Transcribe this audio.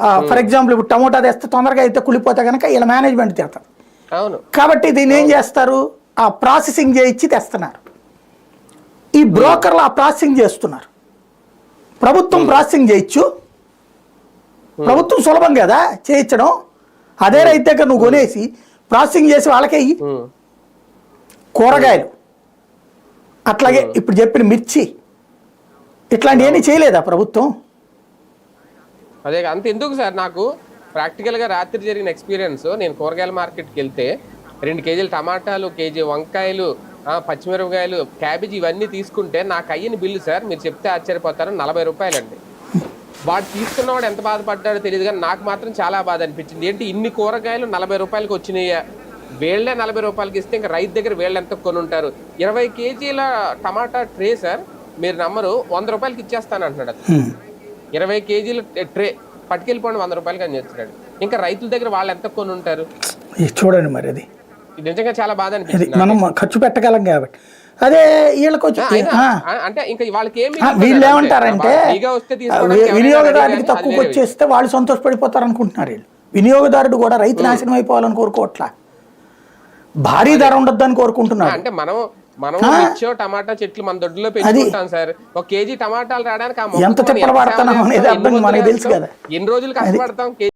For example ఇప్పుడు tomato తెస్తే తొందరగా అయితే కుళ్ళిపోతే కనుక వీళ్ళ మేనేజ్మెంట్ తెస్తారు అవును. కాబట్టి దీన్ని ఏం చేస్తారు? ఆ ప్రాసెసింగ్ చేయించి తెస్తున్నారు. ఈ బ్రోకర్లు ఆ ప్రాసెసింగ్ చేస్తున్నారు. ప్రభుత్వం ప్రాసెసింగ్ చేయొచ్చు ప్రభుత్వం సులభం కదా చేయించడం. అదే రైతు నువ్వు కొనేసి ప్రాసెసింగ్ చేసి వాళ్ళకే. కూరగాయలు. అట్లాగే ఇప్పుడు చెప్పిన మిర్చి. ఇట్లాంటివన్నీ చేయలేదా ప్రభుత్వం? అదే అంత ఎందుకు సార్ నాకు? ప్రాక్టికల్గా రాత్రి జరిగిన ఎక్స్పీరియన్స్ నేను కూరగాయల మార్కెట్కి వెళ్తే రెండు కేజీలు టమాటాలు కేజీ వంకాయలు పచ్చిమిరపకాయలు క్యాబేజీ ఇవన్నీ తీసుకుంటే నాకు అయ్యిన బిల్లు సార్. మీరు చెప్తే ఆశ్చర్యపోతారు నలభై రూపాయలండి. వాడు తీసుకున్నవాడు ఎంత బాధపడ్డాడో తెలియదు కానీ నాకు మాత్రం చాలా బాధ అనిపించింది. ఏంటి ఇన్ని కూరగాయలు నలభై రూపాయలకి వచ్చినాయా? వేళ్ళే నలభై రూపాయలకి ఇస్తే ఇంకా రైతు దగ్గర వీళ్ళు ఎంత కొని ఉంటారు ఇరవై కేజీల టమాటా ట్రే సార్ మీరు నమ్మరు వంద రూపాయలకి ఇచ్చేస్తాను అంటున్నాడు ఇరవై కేజీలు ట్రే పట్టుకెళ్ళిపోండి వంద రూపాయలకి అని చెప్తున్నాడు ఇంకా రైతుల దగ్గర వాళ్ళు ఎంత కొని ఉంటారు? చూడండి మరి అది. నిజంగా చాలా బాధ అనిపించింది మనం ఖర్చు పెట్టగలం కాబట్టి. అదే వీళ్ళకి వచ్చి అంటే ఇంకా వాళ్ళకి వీళ్ళు ఏమంటారంటే వినియోగదారుడికి కానీ తక్కువకి. వచ్చేస్తే వాళ్ళు సంతోషపడిపోతారు అనుకుంటున్నారు వీళ్ళు. వినియోగదారుడు కూడా రైతు నాశనం అయిపోవాలని కోరుకోవట్లా. భారీ ధర ఉండొద్దని కోరుకుంటున్నాడు. అంటే మనం మనం మిర్చో టమాటా చెట్లు మన దొడ్లో పెంచుకుంటాం సార్. ఒక కేజీ టమాటాలు రావడానికి ఎంత పడుతున్నాం అనేది అర్థం మనకి తెలుసు కదా. ఎన్ని రోజులు కష్టపడతాం?